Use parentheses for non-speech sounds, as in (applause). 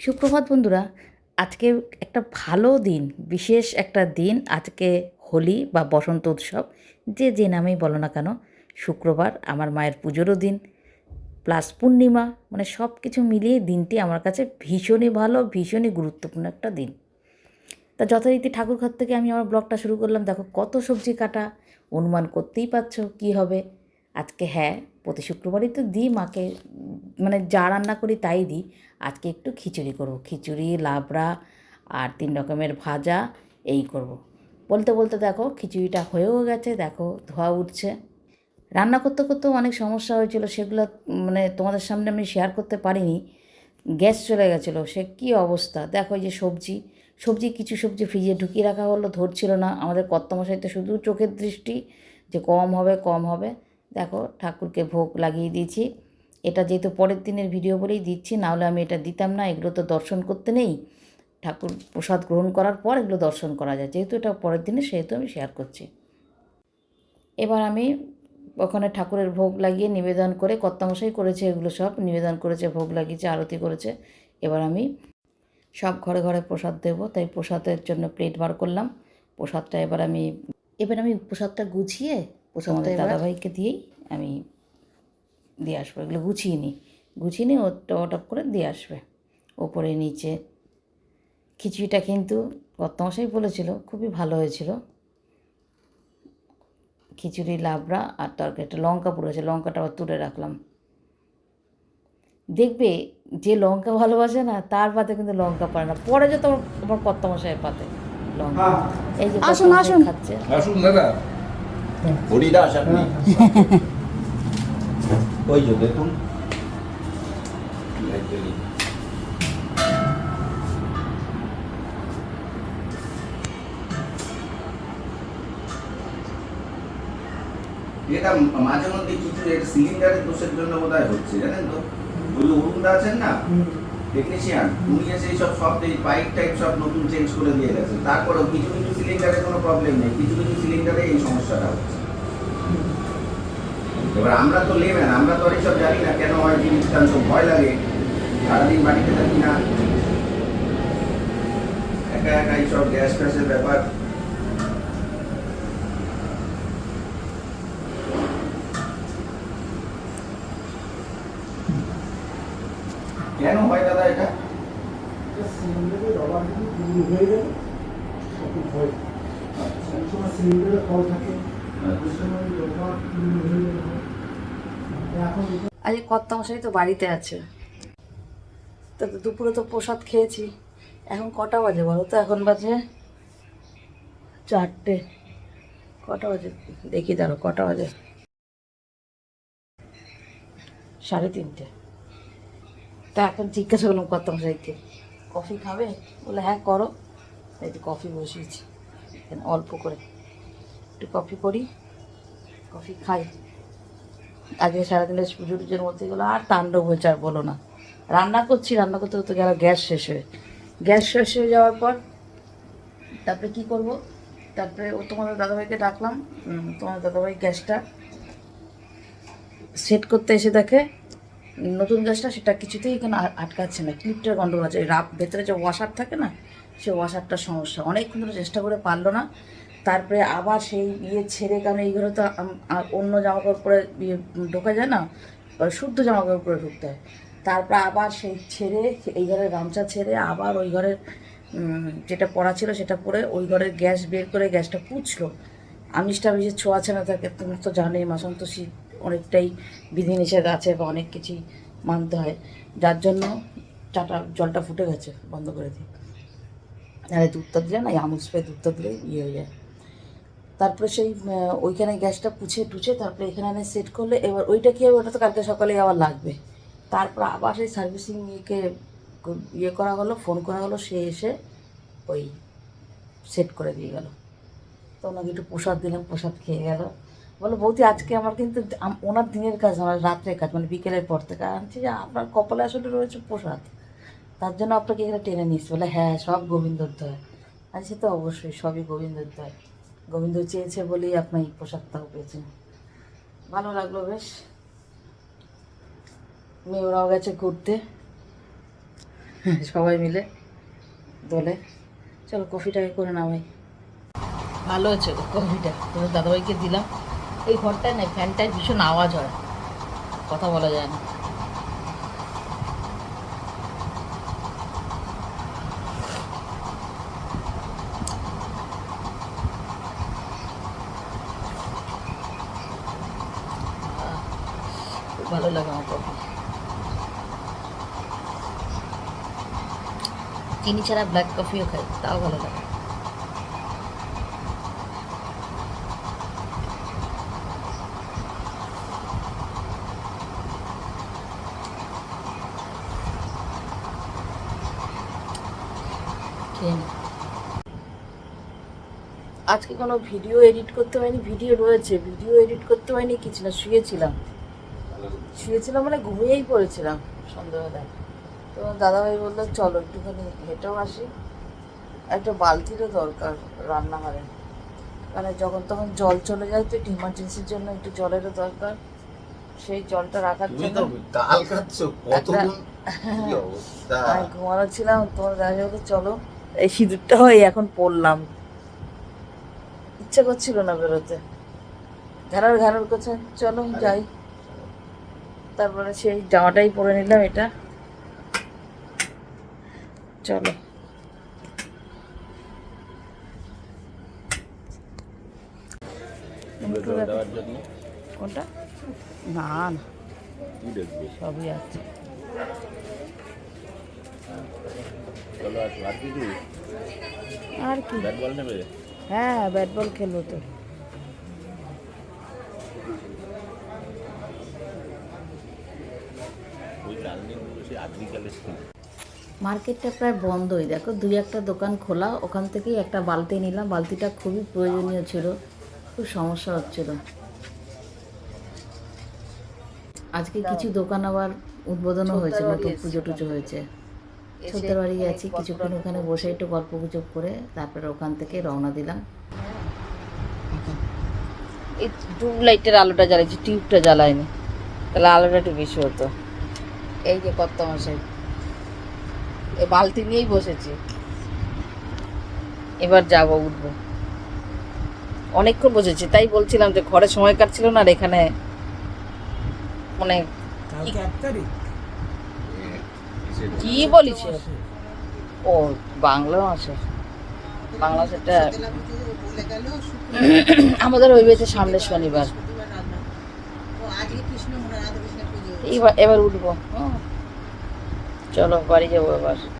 সুপ্রভাত বন্ধুরা, আজকে একটা ভালো দিন, বিশেষ একটা দিন, আজকে হোলি বা বসন্ত উৎসব, যে যে নামেই বলো না কেন, শুক্রবার আমার মায়ের পুজোরও দিন, প্লাস পূর্ণিমা মানে সব কিছু মিলিয়ে দিনটি আমার কাছে ভীষণই ভালো, ভীষণই গুরুত্বপূর্ণ একটা দিন। তা যথারীতি ঠাকুরঘর থেকে আমি আমার ব্লগটা শুরু করলাম, দেখো কত সবজি কাটা, অনুমান করতেই পারছ কী হবে? আজকে হ্যাঁ প্রতি শুক্রবারই তো দিই মাকে মানে যা রান্না করি তাই দিই আজকে একটু খিচুড়ি করব। খিচুড়ি, লাবড়া আর তিন রকমের ভাজা, এই করব। বলতে বলতে দেখো খিচুড়িটা হয়েও গেছে, দেখো ধোয়া উঠছে। রান্না করতে করতেও অনেক সমস্যা হয়েছিল, সেগুলো মানে তোমাদের সামনে আমি শেয়ার করতে পারিনি। গ্যাস চলে গেছিল, সে কী অবস্থা? দেখো এই যে সবজি সবজি, কিছু সবজি ফ্রিজে ঢুকিয়ে রাখা হলো, ধরছিল না। আমাদের কর্তমশাই তো শুধু চোখের দৃষ্টি যে কম হবে কম হবে। দেখো ঠাকুরকে ভোগ লাগিয়ে দিয়েছি। এটা যেহেতু পরের দিনের ভিডিও বলেই দিচ্ছি নাহলে আমি এটা দিতাম না এগুলো তো দর্শন করতে নেই। ঠাকুর প্রসাদ গ্রহণ করার পর এগুলো দর্শন করা যায় যেহেতু এটা পরের দিনে সেহেতু আমি শেয়ার করছি। এবার আমি ওখানে ঠাকুরের ভোগ লাগিয়ে নিবেদন করে কর্তামশাই করেছে এগুলো সব নিবেদন করেছে ভোগ লাগিয়েছে আরতি করেছে। এবার আমি সব ঘরে ঘরে প্রসাদ দেবো তাই প্রসাদের জন্য প্লেট বার করলাম। প্রসাদটা এবার আমি এবার আমি প্রসাদটা গুছিয়ে প্রসাদটা দাদাভাইকে দিয়েই আমি দিয়ে আসব এগুলো গুছিয়ে নিই। গুছিয়ে নিয়ে ও টপ করে দিয়ে আসবে। ওপরে নিচে খিচুড়িটা কিন্তু কর্তমশাই বলেছিল খুবই ভালো হয়েছিল। খিচুড়ি লাবড়া আর তরকারিটা লঙ্কা পুড়েছে লঙ্কাটা আবার তুলে রাখলাম। দেখবে যে লঙ্কা ভালোবাসে না তার পাতে কিন্তু লঙ্কা পারে না। পরে যে তোমার তোমার কর্তমশাইয়ের পাতে লঙ্কা। এই যে আসুন, আসুন। খাচ্ছে। আসুন দাদা। হরিদাস আপনি। ওই যে দেখুন। এটা মাঝে মধ্যে কিছু এটা সিলিন্ডারের দোষের জন্য বোধহয় হচ্ছে জানেন তো? ওই অরুণদা আছেন না? টেকনিশিয়ান উনি এসে এইসব সব এই পাইপ টাইপ সব নতুন চেঞ্জ করে দিয়ে গেছে তারপরেও কিছু কিছু সিলিন্ডারে কোনো প্রবলেম নেই কিছু কিছু সিলিন্ডারে এই সমস্যাটা হচ্ছে। এবার আমরা তো লেবেন আমরা তো আর জানি না কেন হয় জিনিসটা তো ভয় লাগে। সারাদিন বাড়িতে থাকি না। একা একা এইসব গ্যাস ফ্যাসের ব্যাপার। কেন হয় দাদা এটা? সিলিন্ডারের রবার হয়ে গেল? হয় অনেক সময় সিলিন্ডারে কল থাকে। ওই সময় রবার পুরো হয়ে গেলে হয়। এখন এটা আজ কর্তামশাই তো বাড়িতে আছে। তো দুপুরে তো প্রসাদ খেয়েছি। এখন কটা বাজে বলো তো? এখন বাজে চারটে। কটা বাজে? দেখি দাঁড়ো কটা বাজে? সাড়ে তিনটে। তা এখন জিজ্ঞাসা করলাম কর্তামশাইকে, কফি খাবে? বলে হ্যাঁ করো। এই কফি বসিয়েছি। অল্প করে। একটু কফি করি। কফি খাই। আজকে সারাদিনের পুজো টুজোর মধ্যে গেলো আর তাণ্ডব হয়েছে আর বলো না। রান্না করছি, রান্না করতে করতে গেল গ্যাস শেষ হয়ে। গ্যাস শেষ হয়ে যাওয়ার পর তারপরে কি করব? তারপরে ও তোমাদের দাদাভাইকে ডাকলাম। তোমার দাদাভাই গ্যাসটা সেট করতে এসে দেখে নতুন গ্যাসটা সেটা কিছুতেই এখানে আটকাচ্ছে না। ক্লিপটার গন্ডগোল আছে। রাপ ভেতরে যে ওয়াশার থাকে না, সে ওয়াশারটার সমস্যা। অনেকক্ষণ ধরে চেষ্টা করে পারল না। তারপরে আবার সেই ইয়ে ছেড়ে কারণ এই ঘরে তো অন্য জামা কাপড় পরে ইয়ে ঢোকা যায় না? শুদ্ধ জামা কাপড় পরে ঢুকতে হয়। তারপরে আবার সেই ছেড়ে, এই ঘরের গামছা ছেড়ে আবার ওই ঘরের যেটা পড়া ছিল সেটা পরে ওই ঘরের গ্যাস বের করে গ্যাসটা পুছলো আমিষটা বেশি ছোঁয়াছে না থাকে তুমি তো জানোই মাসন্তোষী অনেকটাই বিধিনিষেধ আছে বা অনেক কিছুই মানতে হয়। যার জন্য চাটা জলটা ফুটে গেছে, বন্ধ করে দিই। নাহলে দুধটা দিলে না আমুল স্প্রে দুধটা দিলে ইয়ে হয়ে যায়। তারপরে সেই ওইখানে গ্যাসটা পুছে টুছে তারপরে এখানে সেট করলে এবার ওইটা কি হবে? ওটা তো কালকে সকালে আবার লাগবে। তারপর আবার সেই সার্ভিসিং ইয়েকে ইয়ে করা হলো ফোন করা হলো, সে এসে ওই সেট করে দিয়ে গেল। তো ওনাকে একটু প্রসাদ দিলাম, প্রসাদ খেয়ে গেল। বলো, বৌদি, আজকে আমার কিন্তু ওনার দিনের কাজ, আমার রাত্রের কাজ মানে বিকেলের পর থেকে। আনছি যে আপনার কপালে আসলে রয়েছে প্রসাদ। তার জন্য আপনাকে এখানে টেনে নিচ্ছি বলে হ্যাঁ সব গোবিন্দর দয় আর সে তো অবশ্যই, সবই গোবিন্দর দয় গোবিন্দ চেয়েছে বলেই আপনার এই পোশাকটাও পেয়েছেন। ভালো লাগল বেশ। মেয়েরাও গেছে ঘুরতে। সবাই মিলে দোলে। চলো, কফিটাকে করে নাও ভাই। ভালো হয়েছে কফিটা। তোমার দাদাভাইকে দিলাম। এই ঘরটায় না, ফ্যানটায় ভীষণ আওয়াজ হয়। কথা বলা যায় না। ভালো লাগে আমার কফি। চিনি ছাড়া ব্ল্যাক কফিও খাই, তাও ভালো লাগে। আজকে কোনো ভিডিও এডিট করতে হয়নি ভিডিও রয়েছে ভিডিও এডিট করতে হয়নি, কিছু না, শুয়েছিলাম। শুয়েছিলাম মানে ঘুমিয়েই পড়েছিলাম সন্ধ্যাবেলায়। তো দাদাভাই বলল চলো একটুখানি হেঁটেও আসি। একটা বালতিরও দরকার রান্নাঘরে। মানে যখন তখন জল চলে যায় তো একটু ইমার্জেন্সির জন্য একটু জলেরও দরকার। সেই জলটা রাখার জন্য (laughs) আমি ঘুমানো ছিলাম তোমার দেখা বলতো চলো। এই সিঁদুরটা এই এখন পড়লাম। ইচ্ছা করছিল না বেরোতে। ঘাড়ার ঘাড়ার করছে চলো যাই। তারপরে সেই জামাটাই পরে নিলাম এটা। চলো। কোনটা? না না। সবই আছে। আর কি? ব্যাট বল নেবে? হ্যাঁ ব্যাট বল খেলব তো। মার্কেটটা প্রায় বন্ধই। দেখো দুই একটা দোকান খোলা ওখান থেকেই একটা বালতি নিলাম। বালতিটা খুবই প্রয়োজনীয় ছিল খুব সমস্যা হচ্ছিল। আজকে কিছু দোকান আবার উদ্বোধনও হয়েছে নতুন পুজো টুজো হয়েছে। ছোটদের বাড়ি গেছি কিছুক্ষণ ওখানে বসে একটু গল্প গুজব করে তারপরে ওখান থেকে রওনা দিলাম। এই টিউব লাইটের আলোটা জ্বালাইছি টিউবটা জ্বালায়নি তাহলে আলোটা একটু বেশি হতো। এই যে কত মশাই। এ বালতি নিয়েই বসেছি। এবার যাব উঠবো। অনেকক্ষণ বসেছি তাই বলছিলাম যে ঘরে সময় কাটছিল না আর এখানে মানে কি বলিস ও বাংলা মাসে। বাংলা সেটা (coughs) আমাদের ওই বেতে সামনের শনিবার। এবার এবার উঠবো। চলো বাড়ি যাব এবার